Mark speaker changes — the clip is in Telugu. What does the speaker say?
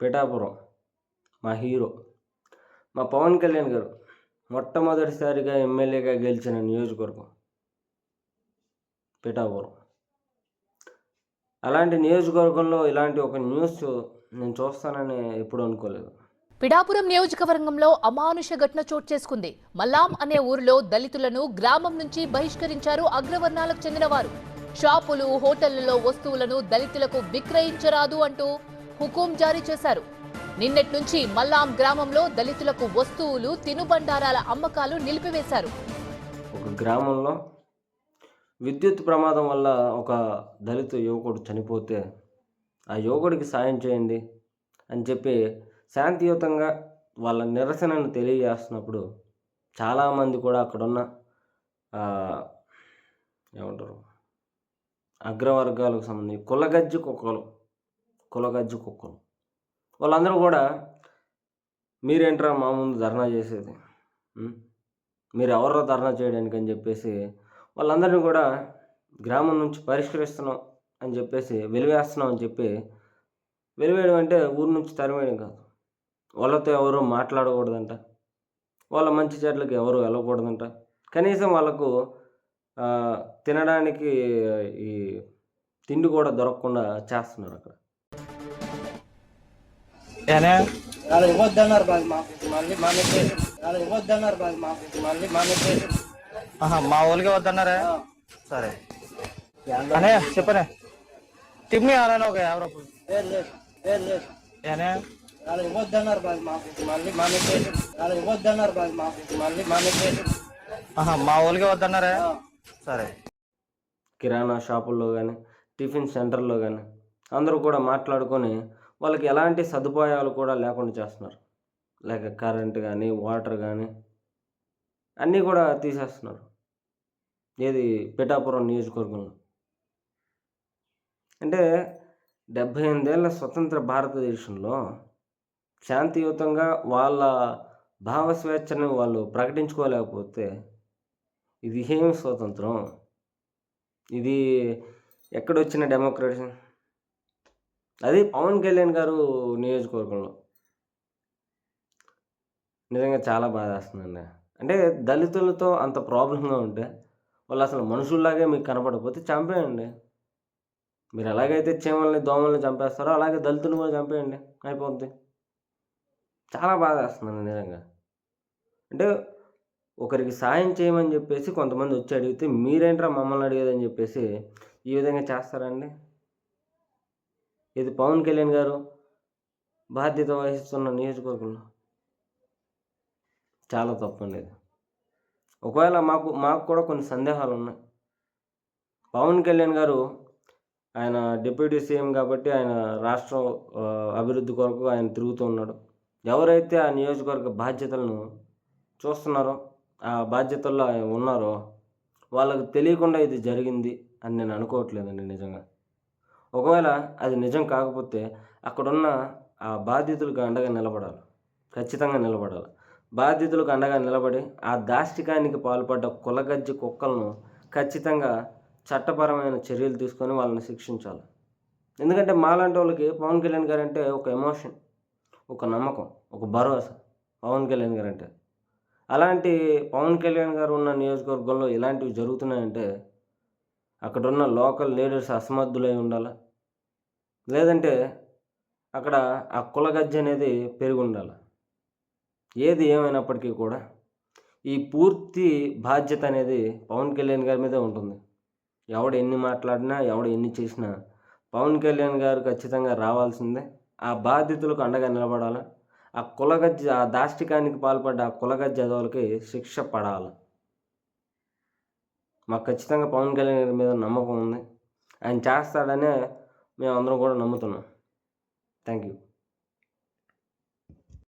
Speaker 1: పిఠాపురం మా హీరో. మా పవన్ కళ్యాణ్ గారు మొట్టమొదటిసారిగా ఎమ్మెల్యేగా గెలిచిన నియోజకవర్గం పిఠాపురం. అలాంటి నియోజకవర్గంలో ఇలాంటి ఒక న్యూస్ నేను చూస్తానని ఎప్పుడు అనుకోలేదు.
Speaker 2: పిఠాపురం నియోజకవర్గంలో అమానుష ఘటన చోటు చేసుకుంది. మల్లాం అనే ఊరిలో దళితులను గ్రామం నుంచి బహిష్కరించారు అగ్రవర్ణాలకు చెందినవారు షాపులు హోటళ్ళలో వస్తువులను దళితులకు విక్రయించరాదు అంటూ హుకుం జారీ చేశారు. నిన్నటి నుంచి మల్లాం గ్రామంలో దళితులకు వస్తువులు తినుబండారాల అమ్మకాలు నిలిపివేశారు.
Speaker 1: ఒక గ్రామంలో విద్యుత్ ప్రమాదం వల్ల ఒక దళిత యువకుడు చనిపోతే ఆ యువకుడికి సాయం చేయండి అని చెప్పి శాంతియుతంగా వాళ్ళ నిరసనను తెలియజేస్తున్నప్పుడు చాలామంది కూడా అక్కడున్న ఏమంటారు అగ్రవర్గాలకు సంబంధించి కులగజ్జి కుక్కలు కులగజ్జు కుక్కలు వాళ్ళందరూ కూడా మీరేంట్రా మా ముందు ధర్నా చేసేది? మీరు ఎవరో ధర్నా చేయడానికి అని చెప్పేసి వాళ్ళందరినీ కూడా గ్రామం నుంచి పరిష్కరిస్తున్నాం అని చెప్పేసి వెలివేస్తున్నాం అని చెప్పి వెలివేయడం అంటే ఊరు నుంచి తరిమేయడం కాదు. వాళ్ళతో ఎవరు మాట్లాడకూడదంట. వాళ్ళ మంచి చెట్లకి ఎవరు వెళ్ళకూడదంట. కనీసం వాళ్ళకు తినడానికి ఈ తిండి కూడా దొరకకుండా చేస్తున్నారు అక్కడ.
Speaker 3: ఆహా, మా ఊళ్ళకి వద్దన్నారా? సరే. అనే చెప్పనే? టిమ్ని అలానే ఒక యాభై రూపాయలు. ఏనే?
Speaker 4: అలా ఇవ్వద్దన్నారు బాగా మాకు మళ్ళీ మానేసేసి అలా ఇవ్వద్దన్నారు బాగా మాకు మళ్ళీ మానేసేసి
Speaker 3: మా ఊళ్ళకి వద్దన్నారా? సరే.
Speaker 1: కిరాణా షాపుల్లో కానీ టిఫిన్ సెంటర్లో కానీ అందరూ కూడా మాట్లాడుకొని వాళ్ళకి ఎలాంటి సదుపాయాలు కూడా లేకుండా చేస్తున్నారు. లేక కరెంట్ కానీ వాటర్ కానీ అన్నీ కూడా తీసేస్తున్నారు. ఏది పిఠాపురం నియోజకవర్గంలో. అంటే డెబ్భై ఎనిమిదేళ్ళ స్వతంత్ర భారతదేశంలో శాంతియుతంగా వాళ్ళ భావ స్వేచ్ఛను వాళ్ళు ప్రకటించుకోలేకపోతే ఇది ఏమి స్వతంత్రం? ఇది ఎక్కడొచ్చిన డెమోక్రసీ? అది పవన్ కళ్యాణ్ గారు నియోజకవర్గంలో. నిజంగా చాలా బాధ వేస్తుందండి అంటే దళితులతో అంత ప్రాబ్లంగా ఉంటే వాళ్ళు అసలు మనుషుల్లాగే మీకు కనపడకపోతే చంపేయండి. మీరు ఎలాగైతే చీమల్ని దోమల్ని చంపేస్తారో అలాగే దళితులు కూడా చంపేయండి. అయిపోద్ది. చాలా బాధ వేస్తుందండి నిజంగా. అంటే ఒకరికి సాయం చేయమని చెప్పేసి కొంతమంది వచ్చి అడిగితే మీరేంట్రా మమ్మల్ని అడిగేదని చెప్పేసి ఈ విధంగా చేస్తారండి? ఇది పవన్ కళ్యాణ్ గారు బాధ్యత వహిస్తున్న నియోజకవర్గంలో. చాలా తప్పండి ఇది. ఒకవేళ మాకు మాకు కూడా కొన్ని సందేహాలు ఉన్నాయి. పవన్ కళ్యాణ్ గారు ఆయన డిప్యూటీ సీఎం కాబట్టి ఆయన రాష్ట్ర అభివృద్ధి కొరకు ఆయన తిరుగుతూ ఉన్నాడు. ఎవరైతే ఆ నియోజకవర్గ బాధ్యతలను చూస్తున్నారో ఆ బాధ్యతల్లో ఆయన ఉన్నారో వాళ్ళకు తెలియకుండా ఇది జరిగింది అని నేను అనుకోవట్లేదండి నిజంగా. ఒకవేళ అది నిజం కాకపోతే అక్కడున్న ఆ బాధితులకు అండగా నిలబడాలి. ఖచ్చితంగా నిలబడాలి. బాధితులకు అండగా నిలబడి ఆ దాష్టికానికి పాల్పడ్డ కులగజ్జి కుక్కలను ఖచ్చితంగా చట్టపరమైన చర్యలు తీసుకొని వాళ్ళని శిక్షించాలి. ఎందుకంటే మాలాంటి వాళ్ళకి పవన్ కళ్యాణ్ గారు అంటే ఒక ఎమోషన్ ఒక నమ్మకం ఒక భరోసా పవన్ కళ్యాణ్ గారు అంటే అలాంటి పవన్ కళ్యాణ్ గారు ఉన్న నియోజకవర్గంలో ఇలాంటివి జరుగుతున్నాయంటే అక్కడున్న లోకల్ లీడర్స్ అసమర్థులై ఉండాలి? లేదంటే అక్కడ ఆ కులగజ్జ అనేది పెరిగి ఉండాలి? ఏది ఏమైనప్పటికీ కూడా ఈ పూర్తి బాధ్యత అనేది పవన్ కళ్యాణ్ గారి మీదే ఉంటుంది. ఎవడు ఎన్ని మాట్లాడినా ఎవడు ఎన్ని చేసినా పవన్ కళ్యాణ్ గారు ఖచ్చితంగా రావాల్సిందే. ఆ బాధ్యతలకు అండగా నిలబడాలి? ఆ కులగజ్జ ఆ దాష్టికానికి పాల్పడ్డ ఆ కులగజ్జ అదవులకి శిక్ష పడాలి? మాకు ఖచ్చితంగా పవన్ కళ్యాణ్ గారి మీద నమ్మకం ఉంది. ఆయన చేస్తాడనే మేము అందరం కూడా నమ్ముతున్నాం. Thank you